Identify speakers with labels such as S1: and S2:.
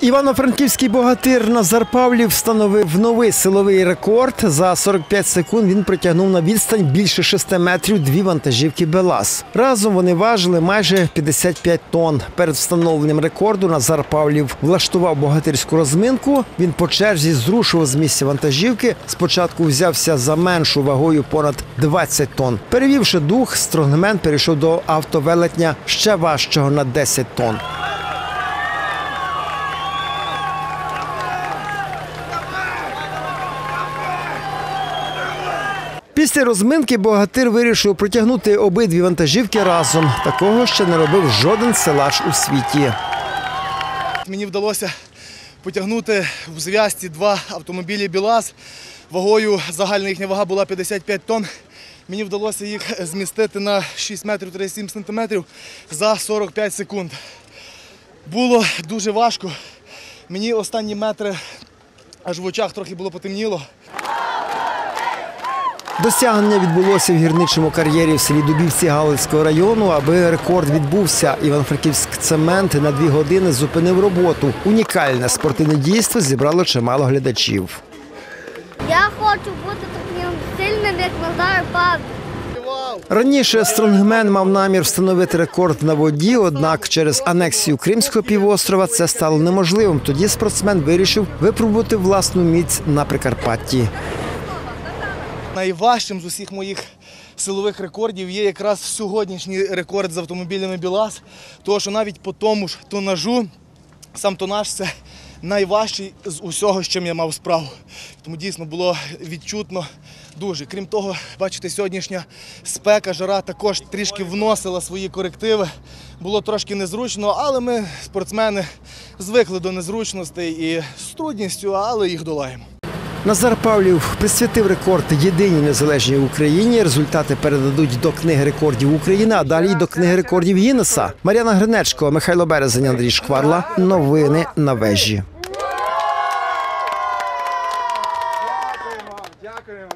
S1: Івано-Франківський богатир Назар Павлів встановив новий силовий рекорд. За 45 секунд він притягнув на відстань більше 6 метрів дві вантажівки БелАЗ. Разом вони важили майже 55 тонн. Перед встановленням рекорду Назар Павлів влаштував богатирську розминку. Він по черзі зрушував з місця вантажівки. Спочатку взявся за меншу вагою понад 20 тонн. Перевівши дух, стронгмен перейшов до автовелетня ще важчого на 10 тонн. Після розминки богатир вирішив протягнути обидві вантажівки разом. Такого ще не робив жоден селаж у світі.
S2: Мені вдалося потягнути в зв'язці два автомобілі БілАЗ. Вагою загальна їхня вага була 55 тонн. Мені вдалося їх змістити на 6 метрів 37 сантиметрів за 45 секунд. Було дуже важко. Мені останні метри аж в очах трохи було потемніло.
S1: Досягнення відбулося в гірничому кар'єрі в селі Дубівці Галицького району. Аби рекорд відбувся, Іван-Франківськ цемент на дві години зупинив роботу. Унікальне спортивне дійство зібрало чимало глядачів.
S3: Я хочу бути таким сильним, як Назар Павлів.
S1: Раніше стронгмен мав намір встановити рекорд на воді, однак через анексію Кримського півострова це стало неможливим. Тоді спортсмен вирішив випробувати власну міць на Прикарпатті.
S2: Найважчим з усіх моїх силових рекордів є якраз сьогоднішній рекорд з автомобілями БілАЗ. Тому що навіть по тому ж тонажу, сам тонаж це найважчий з усього, з чим я мав справу. Тому дійсно було відчутно дуже. Крім того, бачите, сьогоднішня спека, жара також трішки вносила свої корективи. Було трошки незручно, але ми, спортсмени, звикли до незручностей і з трудністю, але їх долаємо.
S1: Назар Павлів присвятив рекорд єдиній незалежній Україні. Результати передадуть до книги рекордів України, а далі й до книги рекордів Гіннеса. Мар'яна Гринечко, Михайло Березень, Андрій Шкварла. Новини на вежі. Дякуємо.